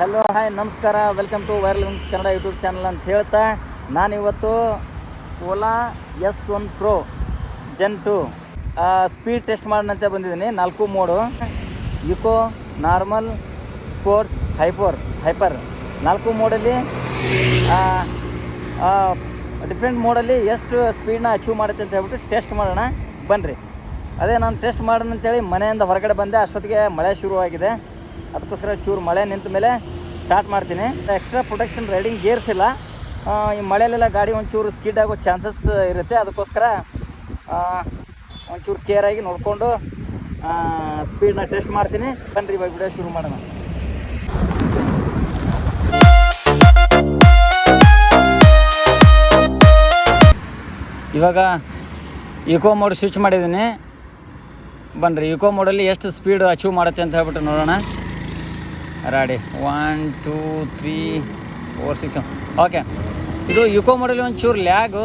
Hello hi ನಮಸ್ಕಾರ. Welcome to viral wins Kannada YouTube channel ಅಂತ ಹೇಳ್ತಾ, ನಾನಿವತ್ತು Ola S one pro gen two speed test ಮಾಡೋಣಂತೆ ಬಂದಿದ್ದೀನಿ, ನಾಲ್ಕು mode. Eco normal sports hyper hyper ನಾಲ್ಕು ಮೋಡಲ್ಲಿ ಡಿಫ್ರೆಂಟ್ ಮೋಡಲ್ಲಿ ಎಷ್ಟು ಸ್ಪೀಡ್ನ ಅಚೀವ್ ಮಾಡುತ್ತೆ ಅಂತ ಹೇಳ್ಬಿಟ್ಟು ಟೆಸ್ಟ್ ಮಾಡೋಣ. ಬನ್ನಿರಿ ಅದೇ ನಾನು ಟೆಸ್ಟ್ ಮಾಡೋಣ ಅಂತೇಳಿ ಮನೆಯಿಂದ ಹೊರಗಡೆ ಬಂದೆ, ಅಷ್ಟೊತ್ತಿಗೆ ಮಳೆ ಶುರುವಾಗಿದೆ. ಅದಕ್ಕೋಸ್ಕರ ಚೂರು ಮಳೆ ನಿಂತ ಮೇಲೆ ಸ್ಟಾರ್ಟ್ ಮಾಡ್ತೀನಿ. ಎಕ್ಸ್ಟ್ರಾ ಪ್ರೊಟೆಕ್ಷನ್ ರೈಡಿಂಗ್ ಗೇರ್ಸ್ ಇಲ್ಲ. ಈ ಮಳೆಯಲ್ಲೆಲ್ಲ ಗಾಡಿ ಒಂಚೂರು ಸ್ಕಿಡ್ ಆಗೋ ಚಾನ್ಸಸ್ ಇರುತ್ತೆ. ಅದಕ್ಕೋಸ್ಕರ ಒಂಚೂರು ಕೇರಾಗಿ ನೋಡಿಕೊಂಡು ಸ್ಪೀಡ್ನ ಟೆಸ್ಟ್ ಮಾಡ್ತೀನಿ. ಬನ್ನಿರಿ ಇವಾಗ ವಿಡಿಯೋ ಶುರು ಮಾಡೋಣ. ಇವಾಗ ಇಕೋ ಮೋಡ್ ಸ್ವಿಚ್ ಮಾಡಿದ್ದೀನಿ. ಬನ್ನಿರಿ ಇಕೋ ಮೋಡಲ್ಲಿ ಎಷ್ಟು ಸ್ಪೀಡ್ ಅಚೀವ್ ಮಾಡುತ್ತೆ ಅಂತ ಹೇಳ್ಬಿಟ್ಟು ನೋಡೋಣ. ರಾಡಿ. One two three four six okay ಇದು ಯುಕೋ ಮಾಡಲಿ ಒಂಚೂರು ಲ್ಯಾಗು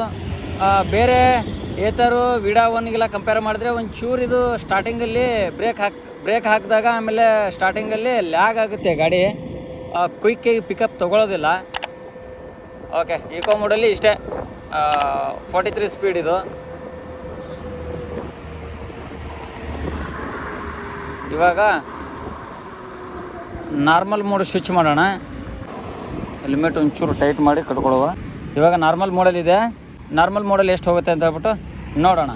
ಬೇರೆ ಏತರು ವಿಡಾ ಒನ್ಗೆಲ್ಲ ಕಂಪೇರ್ ಮಾಡಿದ್ರೆ ಒಂಚೂರು ಇದು ಸ್ಟಾರ್ಟಿಂಗಲ್ಲಿ ಬ್ರೇಕ್ ಹಾಕಿ ಬ್ರೇಕ್ ಹಾಕಿದಾಗ ಆಮೇಲೆ ಸ್ಟಾರ್ಟಿಂಗಲ್ಲಿ ಲ್ಯಾಗ್ ಆಗುತ್ತೆ ಗಾಡಿ. ಕ್ವಿಕ್ಕಾಗಿ ಪಿಕಪ್ ತೊಗೊಳೋದಿಲ್ಲ. ಓಕೆ ಇಕೋ ಮೋಡಲ್ಲಿ ಇಷ್ಟೇ. ಫೋರ್ಟಿ ತ್ರೀ ಸ್ಪೀಡ್ ಇದು. ಇವಾಗ ನಾರ್ಮಲ್ ಮೋಡ್ ಸ್ವಿಚ್ ಮಾಡೋಣ. ಹೆಲ್ಮೆಟ್ ಒಂಚೂರು ಟೈಟ್ ಮಾಡಿ ಕಟ್ಕೊಳ್ಳುವ. ಇವಾಗ ನಾರ್ಮಲ್ ಮೋಡಲ್ ಇದೆ. ನಾರ್ಮಲ್ ಮೋಡಲ್ ಎಷ್ಟು ಹೋಗುತ್ತೆ ಅಂತ ಹೇಳ್ಬಿಟ್ಟು ನೋಡೋಣ.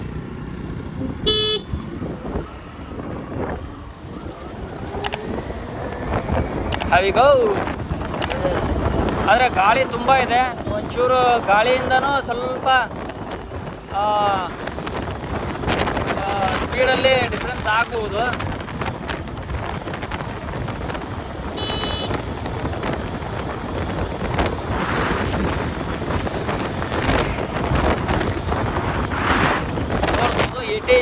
ಆದರೆ ಗಾಳಿ ತುಂಬ ಇದೆ. ಒಂಚೂರು ಗಾಳಿಯಿಂದನೂ ಸ್ವಲ್ಪ ಸ್ಪೀಡಲ್ಲಿ ಡಿಫ್ರೆನ್ಸ್ ಆಗ್ಬೋದು ನೋಡ್ಬೋದು ಏಯ್ಟಿ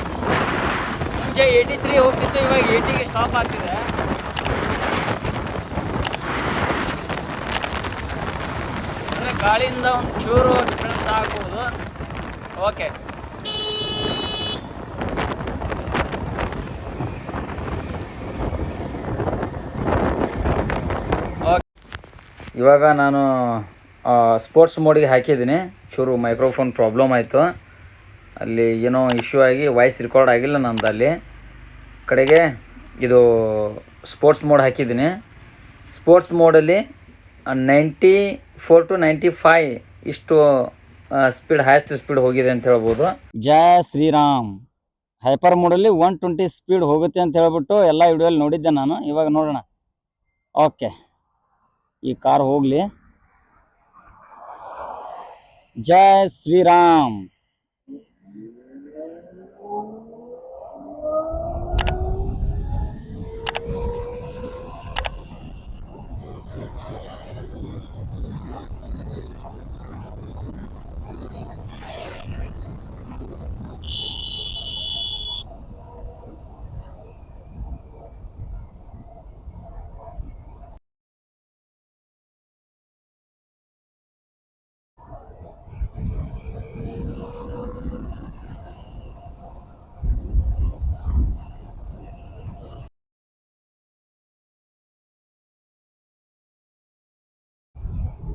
ಮುಂಚೆ ಏಯ್ಟಿ ತ್ರೀ ಹೋಗ್ತಿತ್ತು, ಇವಾಗ ಏಯ್ಟಿಗೆ ಸ್ಟಾಪ್ ಆಗ್ತಿದೆ. ಅಂದರೆ ಗಾಳಿಯಿಂದ ಒಂದು ಚೂರು ಡಿಫ್ರೆನ್ಸ್ ಆಗ್ಬೋದು. ಓಕೆ ಇವಾಗ ನಾನು ಸ್ಪೋರ್ಟ್ಸ್ ಮೋಡಿಗೆ ಹಾಕಿದ್ದೀನಿ. ಚೂರು ಮೈಕ್ರೋಫೋನ್ ಪ್ರಾಬ್ಲಮ್ ಆಯಿತು. ಅಲ್ಲಿ ಏನೋ ಇಶ್ಯೂ ಆಗಿ ವಾಯ್ಸ್ ರೆಕಾರ್ಡ್ ಆಗಿಲ್ಲ ನಂದು ಅಲ್ಲಿ ಕಡೆಗೆ ಇದು ಸ್ಪೋರ್ಟ್ಸ್ ಮೋಡ್ ಹಾಕಿದ್ದೀನಿ. Sports ಮೋಡಲ್ಲಿ ninety four to ninety five ಇಷ್ಟು ಸ್ಪೀಡ್ ಹೈಯೆಸ್ಟ್ ಸ್ಪೀಡ್ ಹೋಗಿದೆ ಅಂತ ಹೇಳ್ಬೋದು. ಜಯ ಶ್ರೀರಾಮ್. ಹೈಪರ್ ಮೋಡಲ್ಲಿ ಒನ್ ಟ್ವೆಂಟಿ ಸ್ಪೀಡ್ ಹೋಗುತ್ತೆ ಅಂತ ಹೇಳ್ಬಿಟ್ಟು ಎಲ್ಲ ವಿಡಿಯೋಲ್ಲಿ ನೋಡಿದ್ದೆ ನಾನು. ಇವಾಗ ನೋಡೋಣ. ಓಕೆ ಈ ಕಾರ್ ಹೋಗಲಿ. ಜಯ ಶ್ರೀರಾಮ್.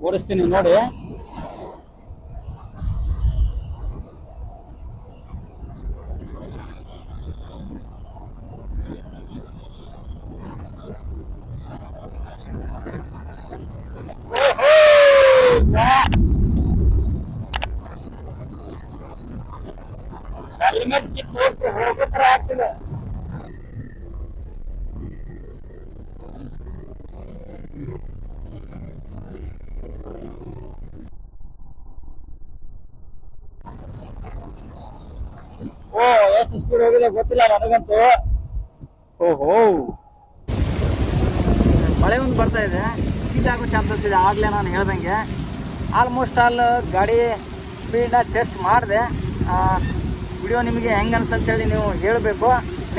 ಓಡಿಸ್ತೀನಿ ನೋಡಿ. ಓ, ಎಷ್ಟು ಸ್ಪೀಡ್ ಗೊತ್ತಿಲ್ಲ ನನಗಂತೂ. ಓಹೋ. ಮಳೆ ಒಂದು ಬರ್ತಾ ಇದೆ. ಸ್ಪೀಡ್ ಆಗೋ ಚಾನ್ಸಸ್ ಇದೆ. ಆಗಲೇ ನಾನು ಹೇಳ್ದಂಗೆ. ಆಲ್ಮೋಸ್ಟ್ ಆಲ್ ಗಾಡಿ ಸ್ಪೀಡ್ನ ಟೆಸ್ಟ್ ಮಾಡಿದೆ. ವಿಡಿಯೋ ನಿಮಗೆ ಹೆಂಗೆ ಅನ್ಸಂತೇಳಿ ನೀವು ಹೇಳಬೇಕು.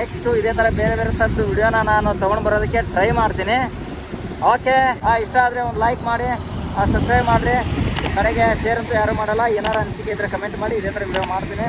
ನೆಕ್ಸ್ಟು ಇದೇ ಥರ ಬೇರೆ ಬೇರೆ ಥರದ್ದು ವಿಡಿಯೋನ ನಾನು ತೊಗೊಂಡು ಬರೋದಕ್ಕೆ ಟ್ರೈ ಮಾಡ್ತೀನಿ. ಓಕೆ ಇಷ್ಟ ಆದರೆ ಒಂದು ಲೈಕ್ ಮಾಡಿ ಸಬ್ಸ್ಕ್ರೈಬ್ ಮಾಡಿರಿ. ಕಡೆಗೆ ಶೇರ್ ಅಂತೂ ಯಾರು ಮಾಡಲ್ಲ. ಏನಾರು ಅನಿಸಿಕೆ ಇದ್ದರೆ ಕಮೆಂಟ್ ಮಾಡಿ. ಇದೇ ಥರ ವಿಡಿಯೋ ಮಾಡ್ತೀನಿ.